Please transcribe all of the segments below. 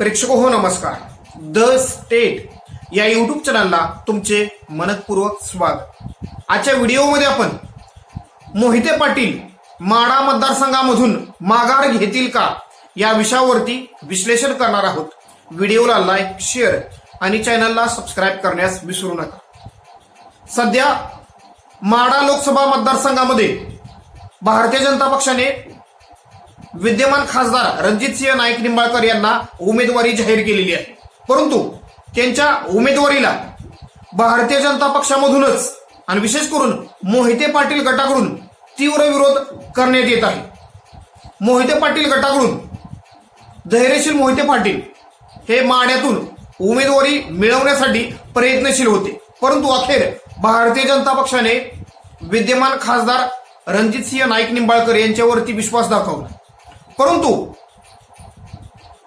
प्रेक्षक हो नमस्कार. द स्टेट या युट्यूब चॅनलला तुमचे मनपूर्वक स्वागत. आजच्या व्हिडिओमध्ये आपण मोहिते पाटील माडा मतदारसंघामधून माघार घेतील का या विषयावरती विश्लेषण करणार आहोत. व्हिडिओला लाईक शेअर आणि चॅनलला सबस्क्राईब करण्यास विसरू नका. सध्या माडा लोकसभा मतदारसंघामध्ये भारतीय जनता पक्षाने विद्यमान खासदार रणजितसिंह नाईक निंबाळकर यांना उमेदवारी जाहीर केलेली आहे. परंतु त्यांच्या उमेदवारीला भारतीय जनता पक्षामधूनच आणि विशेष करून मोहिते पाटील गटाकडून तीव्र विरोध करण्यात येत आहे. मोहिते पाटील गटाकडून धैर्यशील मोहिते पाटील हे माण्यातून उमेदवारी मिळवण्यासाठी प्रयत्नशील होते. परंतु अखेर भारतीय जनता पक्षाने विद्यमान खासदार रणजितसिंह नाईक निंबाळकर यांच्यावरती विश्वास दाखवला. परंतु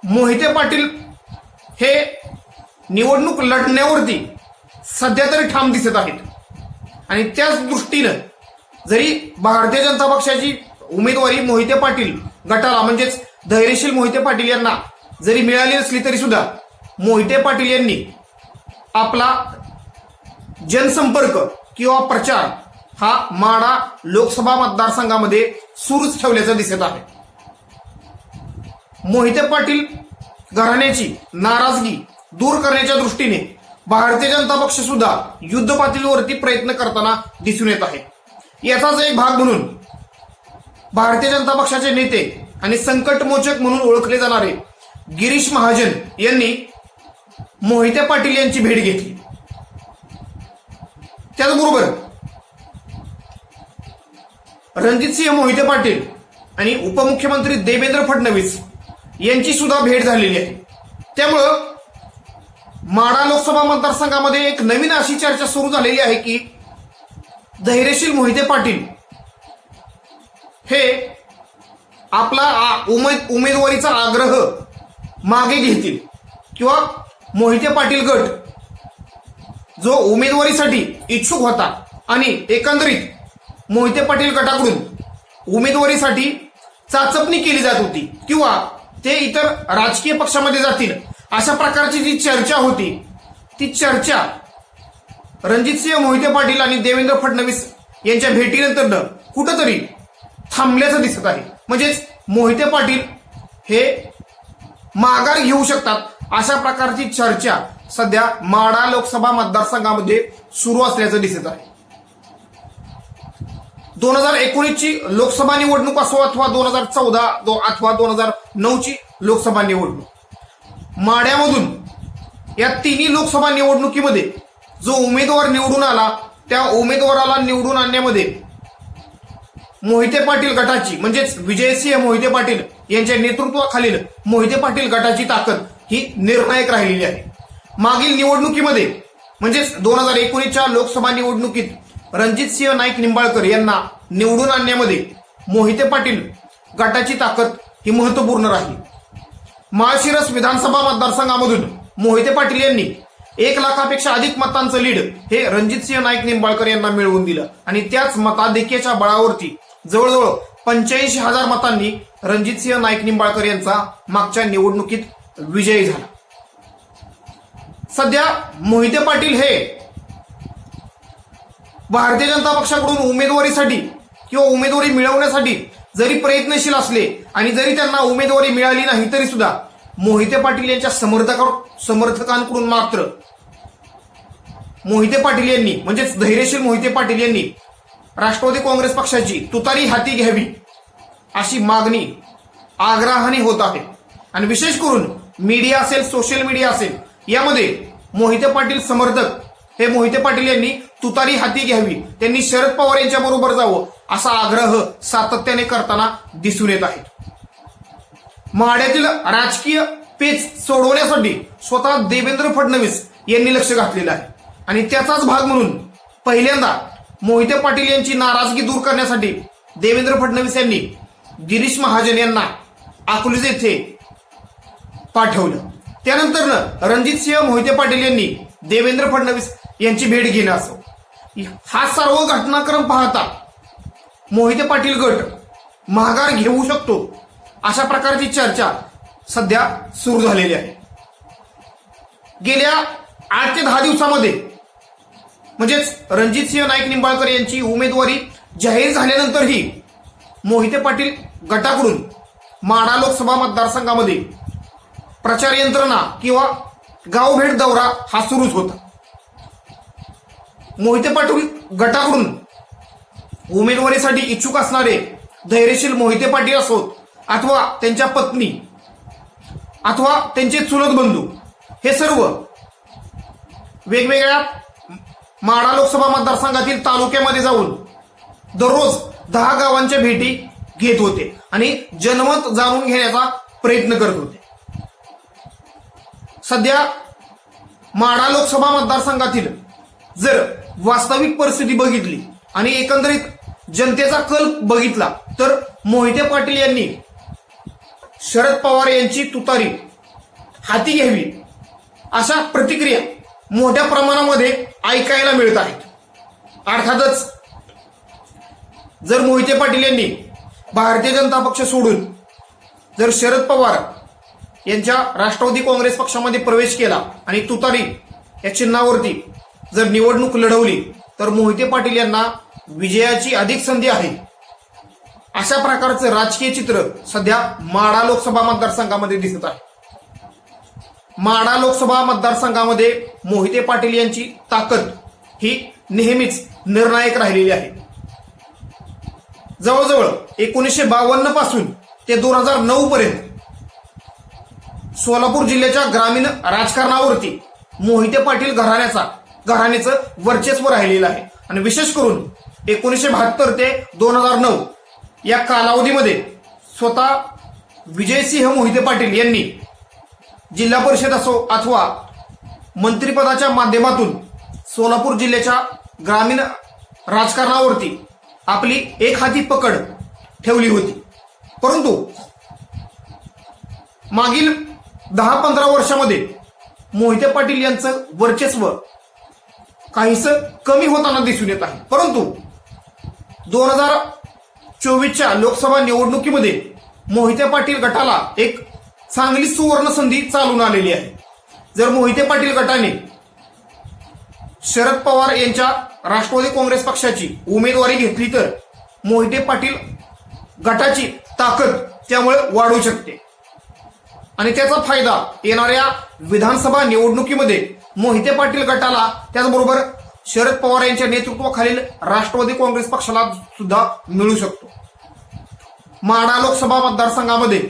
मोहिते पाटील हे निवडणूक लढण्यावरती सध्या तरी ठाम दिसत आहेत. आणि त्याच दृष्टीनं जरी भारतीय जनता पक्षाची उमेदवारी मोहिते पाटील गटाला म्हणजेच धैर्यशील मोहिते पाटील यांना जरी मिळाली नसली तरी सुद्धा मोहिते पाटील यांनी आपला जनसंपर्क किंवा प्रचार हा माडा लोकसभा मतदारसंघामध्ये सुरूच ठेवल्याचं दिसत आहे. मोहिते पाटील घराण्याची नाराजगी दूर करण्याच्या दृष्टीने भारतीय जनता पक्ष सुद्धा युद्ध पातळीवरती प्रयत्न करताना दिसून येत आहे. याचाच एक भाग म्हणून भारतीय जनता पक्षाचे नेते आणि संकटमोचक म्हणून ओळखले जाणारे गिरीश महाजन यांनी मोहिते पाटील यांची भेट घेतली. त्याचबरोबर रणजितसिंह मोहिते पाटील आणि उपमुख्यमंत्री देवेंद्र फडणवीस यांची सुद्धा भेट झालेली आहे. त्यामुळं माडा लोकसभा मतदारसंघामध्ये एक नवीन अशी चर्चा सुरू झालेली आहे की धैर्यशील मोहिते पाटील हे आपला उमेद उमेदवारीचा आग्रह मागे घेतील. किंवा मोहिते पाटील गट जो उमेदवारीसाठी इच्छुक होता आणि एकंदरीत मोहिते पाटील गटाकडून उमेदवारीसाठी चाचपणी केली जात होती किंवा ते इतर राजकीय पक्षामध्ये जातील अशा प्रकारची जी चर्चा होती ती चर्चा रणजितसिंह मोहिते पाटील आणि देवेंद्र फडणवीस यांच्या भेटीनंतर कुठंतरी थांबल्याचं दिसत आहे. म्हणजेच मोहिते पाटील हे माघार घेऊ शकतात अशा प्रकारची चर्चा सध्या माडा लोकसभा मतदारसंघामध्ये सुरू असल्याचं दिसत आहे. दोन हजार एकोणीसची लोकसभा निवडणूक असो अथवा दोन हजार चौदा अथवा दोन हजार नऊची लोकसभा निवडणूक. माड्यामधून या तिन्ही लोकसभा निवडणुकीमध्ये जो उमेदवार निवडून आला त्या उमेदवाराला निवडून आणण्यामध्ये मोहिते पाटील गटाची म्हणजेच विजयसिंह मोहिते पाटील यांच्या नेतृत्वाखालील मोहिते पाटील गटाची ताकद ही निर्णायक राहिलेली आहे. मागील निवडणुकीमध्ये म्हणजेच दोन हजार एकोणीसच्या लोकसभा निवडणुकीत रणजितसिंह नाईक निंबाळकर यांना निवडून आणण्यामध्ये मोहिते पाटील गटाची ताकद ही महत्त्वपूर्ण राहील. माळशिरस विधानसभा मतदारसंघामधून मोहिते पाटील यांनी एक लाखापेक्षा अधिक मतांचं लीड हे रणजितसिंह नाईक निंबाळकर यांना मिळवून दिलं. आणि त्याच मताधिक्याच्या बळावरती जवळजवळ पंच्याऐंशी हजार मतांनी रणजितसिंह नाईक निंबाळकर यांचा मागच्या निवडणुकीत विजयी झाला. सध्या मोहिते पाटील हे भारतीय जनता पक्षाकडून उमेदवारीसाठी किंवा उमेदवारी मिळवण्यासाठी जरी प्रयत्नशील असले आणि जरी त्यांना उमेदवारी मिळाली नाही तरी सुद्धा मोहिते पाटील यांच्या समर्थक समर्थकांकडून मात्र मोहिते पाटील यांनी म्हणजेच धैर्यशील मोहिते पाटील यांनी राष्ट्रवादी काँग्रेस पक्षाची तुतारी हाती घ्यावी अशी मागणी आग्रहाने होत आहे. आणि विशेष करून मीडिया असेल सोशल मीडिया असेल यामध्ये मोहिते पाटील समर्थक हे मोहिते पाटील यांनी तुतारी हाती घ्यावी. त्यांनी शरद पवार यांच्या बरोबर जावं असा आग्रह सातत्याने करताना दिसून येत आहे. माड्यातील राजकीय पेच सोडवण्यासाठी स्वतः देवेंद्र फडणवीस यांनी लक्ष घातलेलं आहे. आणि त्याचाच भाग म्हणून पहिल्यांदा मोहिते पाटील यांची नाराजगी दूर करण्यासाठी देवेंद्र फडणवीस यांनी गिरीश महाजन यांना अकलूज येथे पाठवलं. त्यानंतर रणजित सिंह मोहिते पाटील यांनी देवेंद्र फडणवीस यांची भेट घेणं असो. हा सर्व घटनाक्रम पाहता मोहिते पाटील गट माघार घेऊ शकतो अशा प्रकारची चर्चा सध्या सुरू झालेली आहे. गेल्या आठ ते दहा दिवसामध्ये म्हणजेच रणजितसिंह नाईक निंबाळकर यांची उमेदवारी जाहीर झाल्यानंतरही मोहिते पाटील गटाकडून माढा लोकसभा मतदारसंघामध्ये प्रचार यंत्रणा किंवा गावभेट दौरा हा सुरूच होता. मोहिते पाटील गटाकडून. उमेदवारीसाठी इच्छुक असणारे धैर्यशील मोहिते पाटील असोत अथवा त्यांच्या पत्नी अथवा त्यांचे चुलत बंधू हे सर्व वेगवेगळ्या माडा लोकसभा मतदारसंघातील तालुक्यामध्ये जाऊन दररोज दहा गावांच्या भेटी घेत होते आणि जनमत जाणून घेण्याचा प्रयत्न करत होते. सध्या माडा लोकसभा मतदारसंघातील जर वास्तविक परिस्थिती बघितली आणि एकंदरीत जनतेचा कल बघितला तर मोहिते पाटील यांनी शरद पवार यांची तुतारी हाती घ्यावी अशा प्रतिक्रिया मोठ्या प्रमाणामध्ये ऐकायला मिळत आहेत. अर्थातच जर मोहिते पाटील यांनी भारतीय जनता पक्ष सोडून जर शरद पवार यांच्या राष्ट्रवादी काँग्रेस पक्षामध्ये प्रवेश केला आणि तुतारी या चिन्हावरती जर निवडणूक लढवली तर मोहिते पाटील यांना विजयाची अधिक संधी आहे. अशा प्रकारचं राजकीय चित्र सध्या माढा लोकसभा मतदारसंघामध्ये दिसत आहे. माडा लोकसभा मतदारसंघामध्ये मोहिते पाटील यांची ताकद ही नेहमीच निर्णायक राहिलेली आहे. जवळजवळ एकोणीसशे बावन्नपासून ते दोन हजार नऊ पर्यंत सोलापूर जिल्ह्याच्या ग्रामीण राजकारणावरती मोहिते पाटील घराण्याचा घराण्याचं वर्चस्व राहिलेलं आहे. आणि विशेष करून एकोणीसशे बहात्तर ते दोन हजार नऊ या कालावधीमध्ये स्वतः विजयसिंह मोहिते पाटील यांनी जिल्हा परिषद असो अथवा मंत्रिपदाच्या माध्यमातून सोलापूर जिल्ह्याच्या ग्रामीण राजकारणावरती आपली एक हाती पकड ठेवली होती. परंतु मागील दहा पंधरा वर्षामध्ये मोहिते पाटील यांचं वर्चस्व काहीस कमी होताना दिसून येत आहे. परंतु दोन हजार चोवीसच्या लोकसभा निवडणुकीमध्ये मोहिते पाटील गटाला एक चांगली सुवर्ण संधी चालून आलेली आहे. जर मोहिते पाटील गटाने शरद पवार यांच्या राष्ट्रवादी काँग्रेस पक्षाची उमेदवारी घेतली तर मोहिते पाटील गटाची ताकद त्यामुळे वाढू शकते. आणि त्याचा फायदा येणाऱ्या विधानसभा निवडणुकीमध्ये मोहिते पाटील गटाला त्याचबरोबर शरद पवार यांच्या नेतृत्वाखालील राष्ट्रवादी काँग्रेस पक्षाला सुद्धा मिळू शकतो. माडा लोकसभा मतदारसंघामध्ये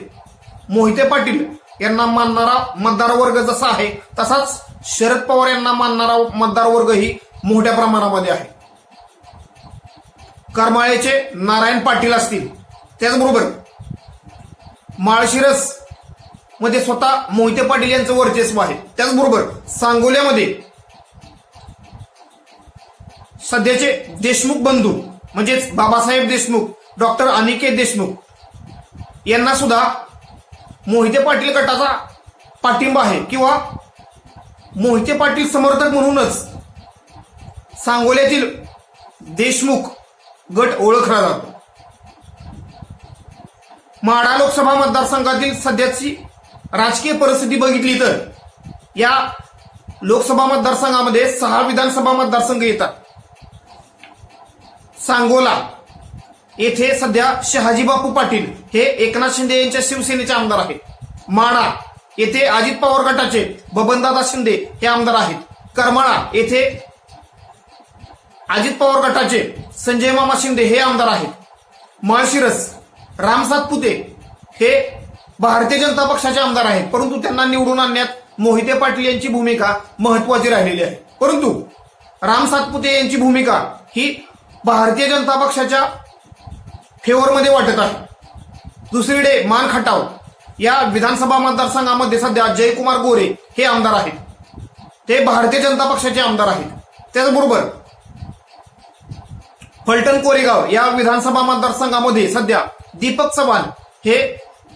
मोहिते पाटील यांना मानणारा मतदार वर्ग जसा आहे तसाच शरद पवार यांना मानणारा मतदारवर्गही मोठ्या प्रमाणामध्ये आहे. करमाळ्याचे नारायण पाटील असतील त्याचबरोबर माळशिरस मध्ये स्वतः मोहिते पाटील यांचं वर्चस्व आहे. त्याचबरोबर सांगोल्यामध्ये सध्याचे देशमुख बंधू म्हणजेच बाबासाहेब देशमुख डॉक्टर अनिकेत देशमुख यांना सुद्धा मोहिते पाटील गटाचा पाठिंबा आहे किंवा मोहिते पाटील समर्थक म्हणूनच सांगोल्यातील देशमुख गट ओळखला जातो. माढा लोकसभा मतदारसंघातील सध्याची राजकीय परिस्थिती बघितली तर या लोकसभा मतदारसंघामध्ये सहा विधानसभा मतदारसंघ येतात. सांगोला येथे सध्या शहाजी बापू पाटील हे एकनाथ शिंदे यांच्या शिवसेनेचे आमदार आहेत. माडा येथे अजित पवार गटाचे बबनदादा शिंदे हे आमदार आहेत. करमाळा येथे अजित पवार गटाचे संजय मामा शिंदे हे आमदार आहेत. माळशिरस राम सातपुते हे भारतीय जनता पक्षाचे आमदार आहेत परंतु त्यांना निवडून आणण्यात मोहिते पाटील यांची भूमिका महत्वाची राहिलेली आहे. परंतु राम सातपुते यांची भूमिका ही भारतीय जनता पक्षाच्या फेवरमध्ये वाटत आहे. दुसरीकडे मान खटाव या विधानसभा मतदारसंघामध्ये सध्या जयकुमार गोरे हे आमदार आहेत. ते भारतीय जनता पक्षाचे आमदार आहेत. त्याचबरोबर फलटण कोरेगाव या विधानसभा मतदारसंघामध्ये सध्या दीपक चव्हाण हे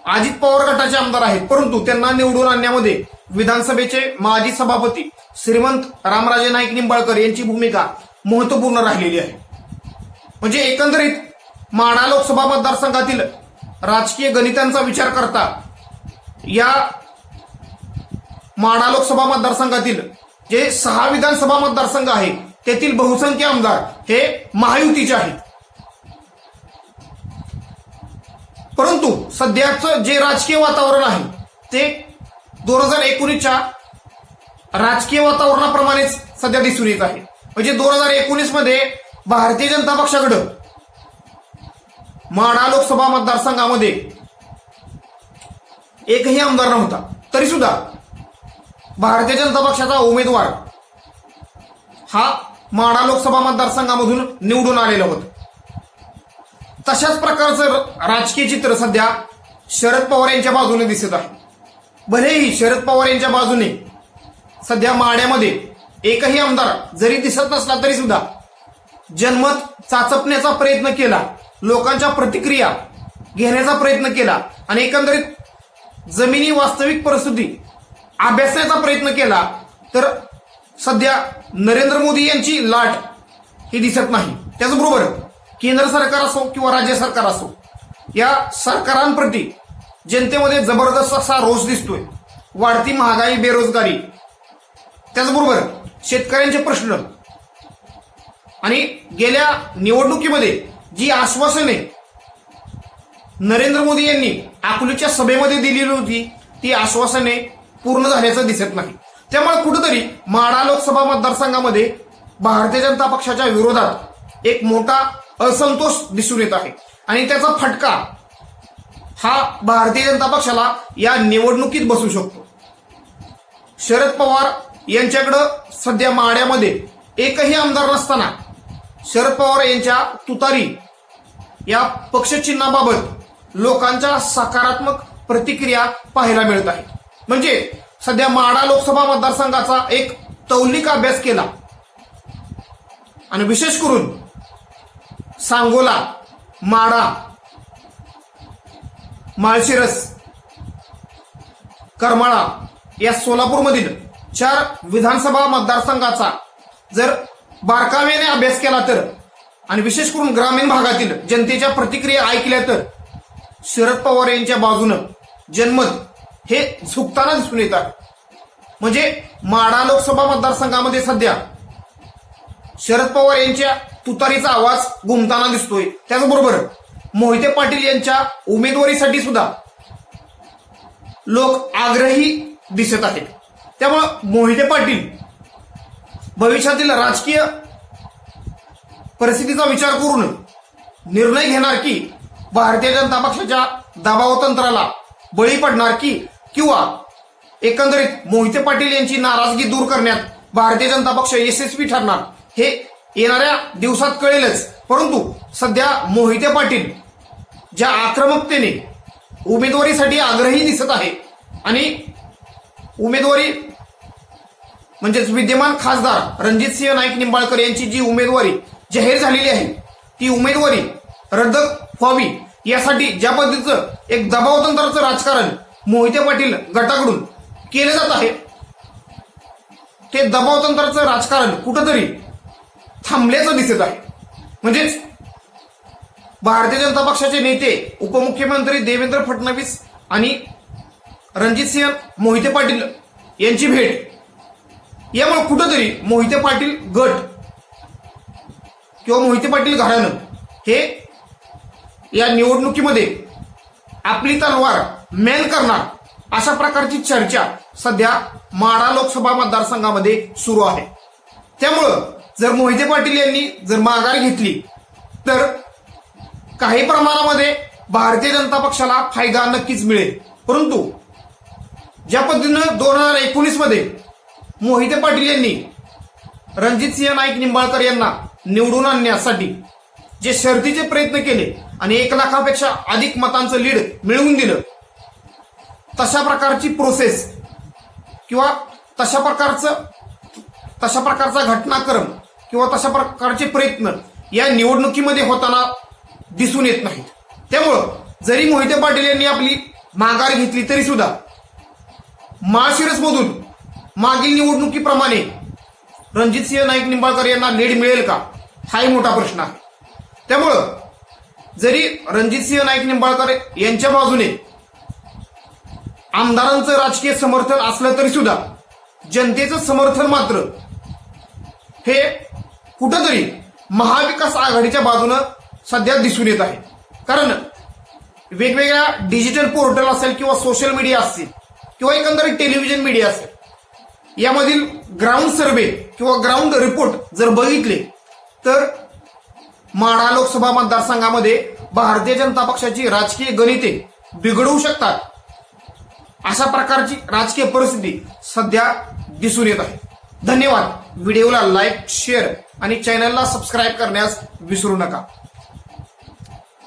अजित पवार गटाचे आमदार आहेत. परंतु त्यांना निवडून आणण्यामध्ये विधानसभेचे माजी सभापती श्रीमंत रामराजे नाईक निंबाळकर यांची भूमिका महत्त्वपूर्ण राहिलेली आहे. म्हणजे एकंदरीत माढा लोकसभा मतदारसंघातील राजकीय गणितांचा विचार करता या माढा लोकसभा मतदारसंघातील जे सहा विधानसभा मतदारसंघ आहे तेथील बहुसंख्य आमदार हे महायुतीचे आहेत. परंतु सध्याचं जे राजकीय वातावरण आहे ते दोन हजार एकोणीसच्या राजकीय वातावरणाप्रमाणेच सध्या दिसून येत आहे. म्हणजे दोन हजार एकोणीसमध्ये भारतीय जनता पक्षाकडं माढा लोकसभा मतदारसंघामध्ये एकही आमदार नव्हता. तरी सुद्धा भारतीय जनता पक्षाचा उमेदवार हा माढा लोकसभा मतदारसंघामधून निवडून आलेला होता. तशाच प्रकारचं र- राजकीय चित्र सध्या शरद पवार यांच्या बाजूने दिसत आहे. भलेही शरद पवार यांच्या बाजूने सध्या माड्यामध्ये एकही आमदार जरी दिसत नसला तरी सुद्धा जनमत चाचपण्याचा प्रयत्न केला लोकांच्या प्रतिक्रिया घेण्याचा प्रयत्न केला आणि एकंदरीत जमिनी वास्तविक परिस्थिती अभ्यासण्याचा प्रयत्न केला तर सध्या नरेंद्र मोदी यांची लाट ही दिसत नाही. त्याचबरोबर केंद्र सरकार असो किंवा राज्य सरकार असो या सरकारांप्रती जनतेमध्ये जबरदस्त असा रोष दिसतोय. वाढती महागाई बेरोजगारी. त्याचबरोबर शेतकऱ्यांचे प्रश्न. आणि गेल्या निवडणुकीमध्ये जी आश्वासने नरेंद्र मोदी यांनी अकलूच्या सभेमध्ये दिलेली होती ती आश्वासने पूर्ण झाल्याचं दिसत नाही. त्यामुळे कुठेतरी माडा लोकसभा मतदारसंघामध्ये भारतीय जनता पक्षाच्या विरोधात एक मोठा असंतोष दिसून येत आहे. आणि त्याचा फटका हा भारतीय जनता पक्षाला या निवडणुकीत बसू शकतो. शरद पवार यांच्याकडं सध्या माड्यामध्ये एकही आमदार नसताना शरद पवार यांच्या तुतारी या पक्षचिन्हाबाबत लोकांच्या सकारात्मक प्रतिक्रिया पाहायला मिळत आहे. म्हणजे सध्या माडा लोकसभा मतदारसंघाचा एक तौलिक अभ्यास केला. आणि विशेष करून सांगोला माडा माळशिरस करमाळा या सोलापूरमधील चार विधानसभा मतदारसंघाचा जर बारकाव्याने अभ्यास केला तर आणि विशेष करून ग्रामीण भागातील जनतेच्या प्रतिक्रिया ऐकल्या तर शरद पवार यांच्या बाजूनं जनमत हे झुकताना दिसून येतात. म्हणजे माडा लोकसभा मतदारसंघामध्ये सध्या शरद पवार यांच्या तुतारीचा आवाज घुमताना दिसतोय. त्याचबरोबर मोहिते पाटील यांच्या उमेदवारीसाठी सुद्धा लोक आग्रही दिसत आहेत. त्यामुळं मोहिते पाटील भविष्यातील राजकीय परिस्थितीचा विचार करून निर्णय घेणार की भारतीय जनता पक्षाच्या दबाव तंत्राला बळी पडणार की किंवा एकंदरीत मोहिते पाटील यांची नाराजगी दूर करण्यात भारतीय जनता पक्ष यशस्वी ठरणार हे येणाऱ्या दिवसात कळेलच. परंतु सध्या मोहिते पाटील ज्या आक्रमकतेने उमेदवारीसाठी आग्रही दिसत आहे आणि उमेदवारी म्हणजेच विद्यमान खासदार रणजितसिंह नाईक निंबाळकर यांची जी उमेदवारी जाहीर झालेली आहे ती उमेदवारी रद्द व्हावी यासाठी ज्या पद्धतीचं एक दबावतंत्राचं राजकारण मोहिते पाटील गटाकडून केलं जात आहे ते दबावतंत्राचं राजकारण कुठंतरी थांबल्याचं दिसत आहे. म्हणजेच भारतीय जनता पक्षाचे नेते उपमुख्यमंत्री देवेंद्र फडणवीस आणि रणजितसिंह मोहिते पाटील यांची भेट. यामुळे कुठंतरी मोहिते पाटील गट किंवा मोहिते पाटील घराणं हे या निवडणुकीमध्ये आपली तलवार मेल करणार अशा प्रकारची चर्चा सध्या माढा लोकसभा मतदारसंघामध्ये सुरू आहे. त्यामुळं जर मोहिते पाटील यांनी जर माघार घेतली तर काही प्रमाणामध्ये भारतीय जनता पक्षाला फायदा नक्कीच मिळेल. परंतु ज्या पद्धतीनं दोन हजार एकोणीसमध्ये मोहिते पाटील यांनी रणजित सिंह नाईक निंबाळकर यांना निवडून आणण्यासाठी जे शर्तीचे प्रयत्न केले आणि एक लाखापेक्षा अधिक मतांचं लीड मिळवून दिलं तशा प्रकारची प्रोसेस किंवा तशा प्रकारचं तशा प्रकारचा घटनाक्रम किंवा तशा प्रकारचे प्रयत्न या निवडणुकीमध्ये होताना दिसून येत नाहीत. त्यामुळं जरी मोहिते पाटील यांनी आपली माघार घेतली तरी सुद्धा माळशिरसमधून मागील निवडणुकीप्रमाणे रणजितसिंह नाईक निंबाळकर यांना लीड मिळेल का? हाही मोठा प्रश्न आहे. त्यामुळं जरी रणजितसिंह नाईक निंबाळकर यांच्या बाजूने आमदारांचं राजकीय समर्थन असलं तरी सुद्धा जनतेचं समर्थन मात्र हे कुठंतरी महाविकास आघाडीच्या बाजूनं सध्या दिसून येत आहे. कारण वेगवेगळ्या डिजिटल पोर्टल असेल किंवा सोशल मीडिया असतील किंवा एकंदरीत टेलिव्हिजन मीडिया असेल यामधील ग्राउंड सर्वे किंवा ग्राउंड रिपोर्ट जर बघितले तर माढा लोकसभा मतदारसंघामध्ये भारतीय जनता पक्षाची राजकीय गणिते बिघडवू शकतात. अशा प्रकारची राजकीय परिस्थिती सध्या दिसून येत आहे. धन्यवाद. व्हिडिओला लाईक शेअर आणि चॅनलला सबस्क्राईब करण्यास विसरू नका.